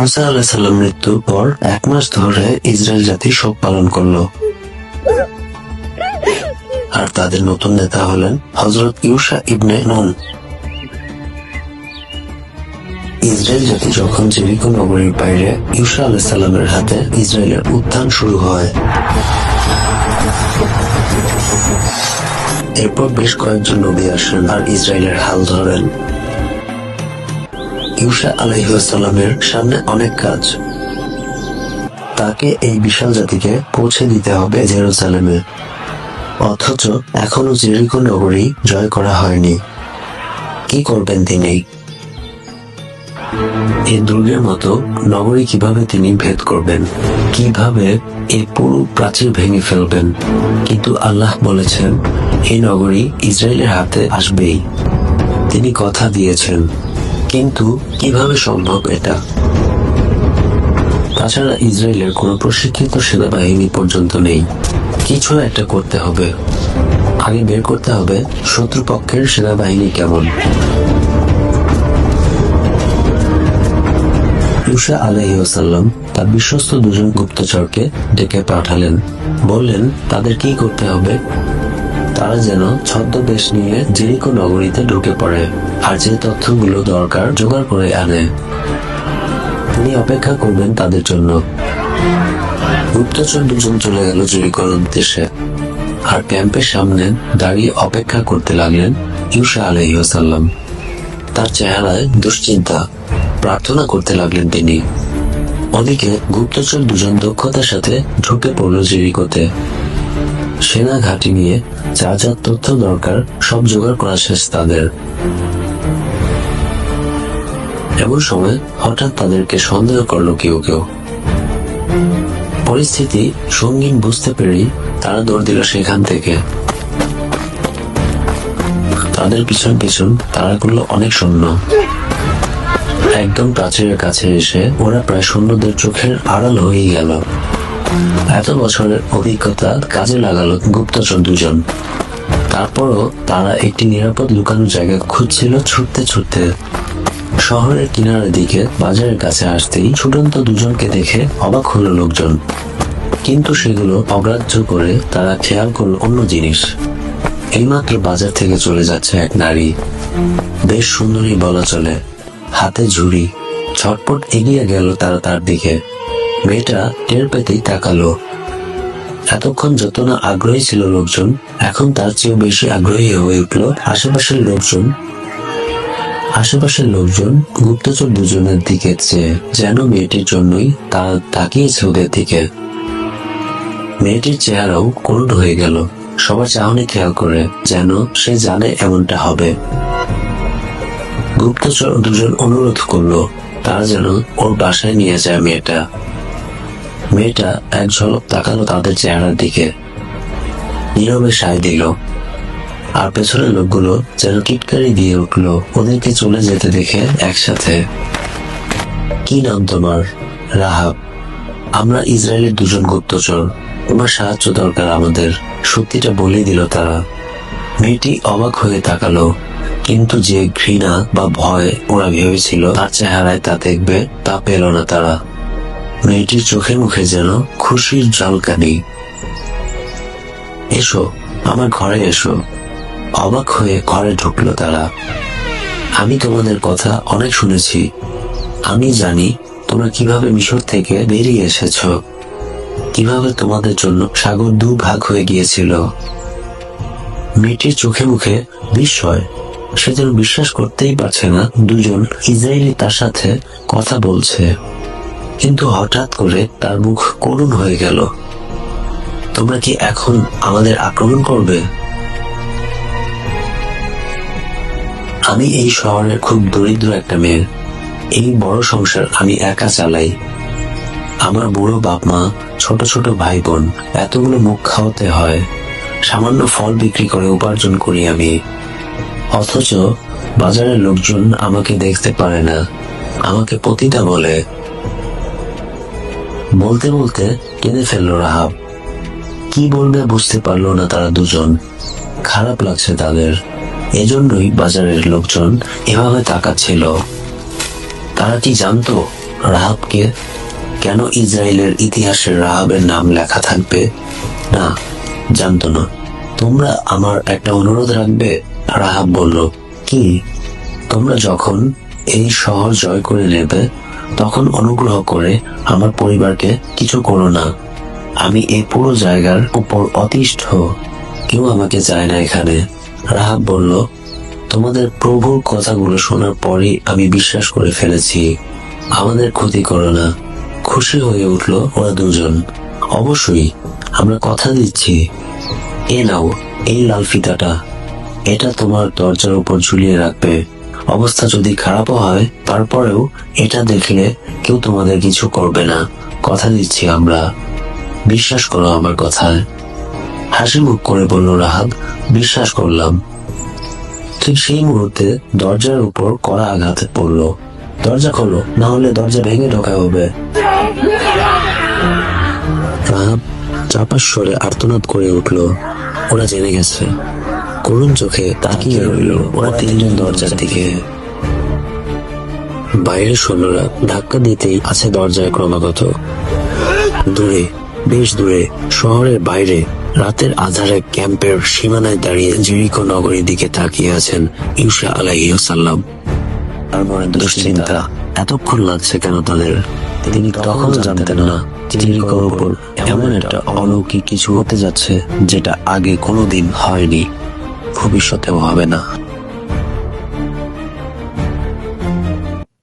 মুসা আল্লাহ সাল্লাম মৃত্যুর পর এক মাস ধরে ইসরায়েল জাতি শোক পালন করল। আর তাদের নতুন নেতা হলেন হজরত ইউসা ইবনে নুন। ইসরায়েল জাতি যখন জেরিকো নগরীর বাইরে ইউসা আলাহ সাল্লামের হাতে ইসরায়েলের উত্থান শুরু হয়। এরপর বেশ কয়েকজন নবী আসেন আর ইসরায়েলের হাল ধরেন। ইউসা আলাইসাল্লামের সামনে অনেক কাজ। তাকে এই বিশাল জাতিকে পৌঁছে দিতে হবে জেরুজালেমে অথচ এখনও জেরিকো নগরী জয় করা হয়নি। কি করবেন তিনি? এই দুর্গের মতো নগরী কীভাবে তিনি ভেদ করবেন? কীভাবে এই পুরো প্রাচীর ভেঙে ফেলবেন? কিন্তু আল্লাহ বলেছেন এই নগরী ইসরায়েলের হাতে আসবেই। তিনি কথা দিয়েছেন। কিন্তু কীভাবে সম্ভব এটা? তাছাড়া ইসরায়েলের কোনো প্রশিক্ষিত সেনাবাহিনী পর্যন্ত নেই। কিছু একটা করতে হবে। আগে বের করতে হবে শত্রুপক্ষের সেনাবাহিনী কেমন। মুসা আলাইসাল্লাম তার বিশ্বস্ত দুজন গুপ্তচরকে ডেকে পাঠালেন। বললেন, তাদের কি করতে হবে? তারা যেন ছদ্মবেশ নিয়ে জেরিকো নগরীতে ঢুকে পড়ে, আর যে তথ্যগুলো দরকার জোগাড় করে আনে। তিনি অপেক্ষা করবেন তাদের জন্য। গুপ্তচর দুজন চলে গেল জেরিকোর উদ্দেশ্যে আর ক্যাম্পের সামনে দাঁড়িয়ে অপেক্ষা করতে লাগলেন ইউসা আলাইসাল্লাম তার চেহারায় দুশ্চিন্তা, প্রার্থনা করতে লাগলেন তিনি। ওদিকে গুপ্তচর দুজন দক্ষতার সাথে ঢুকে পড়ল জেরিকোতে। সেনা ঘাঁটি নিয়ে যা যা তথ্য দরকার সব জোগাড় করা শেষ তাদের। এমন সময় হঠাৎ তাদেরকে সন্দেহ করল কেউ কেউ। পরিস্থিতি সঙ্গীন বুঝতে পেরেই তারা দৌড় দিল সেখান থেকে। তাদের পিছন পিছন তারা করল অনেক সৈন্য একদম প্রাচীরের কাছে এসে ওরা প্রায় সৈন্যদের চোখের আড়াল হয়ে গেল। এত বছরের অভিজ্ঞতা কাজে লাগালো গুপ্তচর দুজন। তারপরও তারা একটি নিরাপদ লুকানো জায়গা খুঁজছিল ছুটতে ছুটতে। শহরের কিনারের দিকে বাজারের কাছে আসতেই ছুটন্ত দুজনকে দেখে অবাক হলো লোকজন। কিন্তু সেগুলো অগ্রাহ্য করে তারা খেয়াল করল অন্য জিনিস। এইমাত্র বাজার থেকে চলে যাচ্ছে এক নারী। বেশ সুন্দরী বলা চলে। হাতে ঝুড়ি। ছটপট এগিয়ে গেল তারা তার দিকে। মেয়েটা টের পেতেই তাকালো। এতক্ষণ যত না আগ্রহী ছিল লোকজন, এখন তার চেয়েও বেশি আগ্রহী হয়ে উঠল আশেপাশের লোকজন। আশেপাশের লোকজন গুপ্তচর দুজনের দিকে চেয়ে, যেন মেয়েটির জন্যই তারা তাকিয়েছে ওদের দিকে। মেয়েটির চেহারাও করুণ হয়ে গেল। সবার চাহনি খেয়াল করে যেন সে জানে এমনটা হবে। গুপ্তচর দুজন অনুরোধ করল, তারা যেন ওর বাসায় নিয়ে যায় মেয়েটা। মেয়েটা এক ঝলক তাকালো তাদের চেহারার দিকে। নীরবে সায় দিল। আর পেছনের লোকগুলো যেন টিটকারি দিয়ে উঠল। ওদেরকে চলে যেতে দেখে একসাথে, কি নাম তোমার? রাহাব। আমরা ইসরায়েলের দুজন গুপ্তচর। তোমার সাহায্য দরকার আমাদের। সত্যিটা বলে দিল তারা। মেয়েটি অবাক হয়ে তাকালো। কিন্তু যে ঘৃণা বা ভয় ওরা ভেবেছিল, তার চেহারায় তা দেখবে, তা পেল না তারা। মেয়েটির চোখে মুখে যেন খুশির জলকানি। এসো, আমার ঘরে এসো। অবাক হয়ে ঘরে ঢুকলো তারা। আমি তোমাদের কথা অনেক শুনেছি। আমি জানি তোমরা কীভাবে মিশর থেকে বেরিয়ে এসেছ। কীভাবে তোমাদের জন্য সাগর দু ভাগ হয়ে গিয়েছিল। মেয়েটির চোখে মুখে বিস্ময়। সে যেন বিশ্বাস করতেই পারছে না, দুজন ইসরায়েলি তার সাথে কথা বলছে। কিন্তু হঠাৎ করে তার মুখ করুণ হয়ে গেল। তোমরা কি এখন আমাদের আক্রমণ করবে? আমি এই শহরের খুব দরিদ্র একটা মেয়ে। এই বড় সংসার আমি একা চালাই। আমার বুড়ো বাপ মা, ছোট ছোট ভাই বোন এতগুলো মুখ খাওয়াতে হয়। সামান্য ফল বিক্রি করে উপার্জন করি আমি। অথচ বাজারের লোকজন আমাকে দেখতে পারে না। আমাকে পতিতা বলে। বলতে বলতে কেঁদে ফেলল রাহাব। কি বলবে বুঝতে পারল না তারা দুজন। খারাপ লাগছে তাদের। এজন্যই বাজারের লোকজন এভাবে তাকাচ্ছিল। তারা কি জানতো রাহাবকে? কেন ইসরায়েলের ইতিহাসে রাহাবের নাম লেখা থাকবে? না, জানতো না। তোমরা আমার একটা অনুরোধ রাখবে? রাহাব বলল, কি? তোমরা যখন এই শহর জয় করে নেবে তখন অনুগ্রহ করে আমার পরিবারকে কিছু করো না। আমি এই পুরো জায়গার উপর অতিষ্ঠ। কেউ আমাকে চায় না এখানে। রাহাব বলল, তোমাদের প্রভুর কথাগুলো শোনার পরই আমি বিশ্বাস করে ফেলেছি। আমাদের ক্ষতি করো না। খুশি হয়ে উঠল ওরা দুজন। অবশ্যই, আমরা কথা দিচ্ছি। এ নাও এই লাল ফিতাটা। এটা তোমার দরজার উপর ঝুলিয়ে রাখবে। অবস্থা যদি খারাপও হয়, তারপরেও এটা দেখলে কেউ তোমাদের কিছু করবে না। কথা দিচ্ছি আমরা। বিশ্বাস করো আমার কথায়। হাসি মুখ করে বলল, রাহাব, বিশ্বাস করলাম। ঠিক সেই মুহূর্তে দরজার উপর কড়া আঘাত পড়ল। দরজা খোলো, না হলে দরজা ভেঙে ঢোকা হবে। রাহাব চাপার স্বরে আর্তনাদ করে উঠল। ওরা জেনে গেছে। করুণ চোখে তাকিয়ে রইল ওরা তিনজন দরজার দিকে। বাইরের সৈন্যরা ধাক্কা দিতেই আছে দরজায় ক্রমাগত। দূরে বেশ দূরে শহরের বাইরে রাতের আধারে ক্যাম্পের সীমানায় দাঁড়িয়ে জেরিকো নগরীর দিকে তাকিয়ে আছেন ইউসা আলাইসাল্লাম তারপরে দুশ্চিন্তা এতক্ষণ লাগছে কেন তাদের? তিনি তখন জানতেন না জেরিকোর উপর এমন একটা অলৌকিক কিছু হতে যাচ্ছে যেটা আগে কোনোদিন হয়নি। ভবিষ্যতেও হবে না।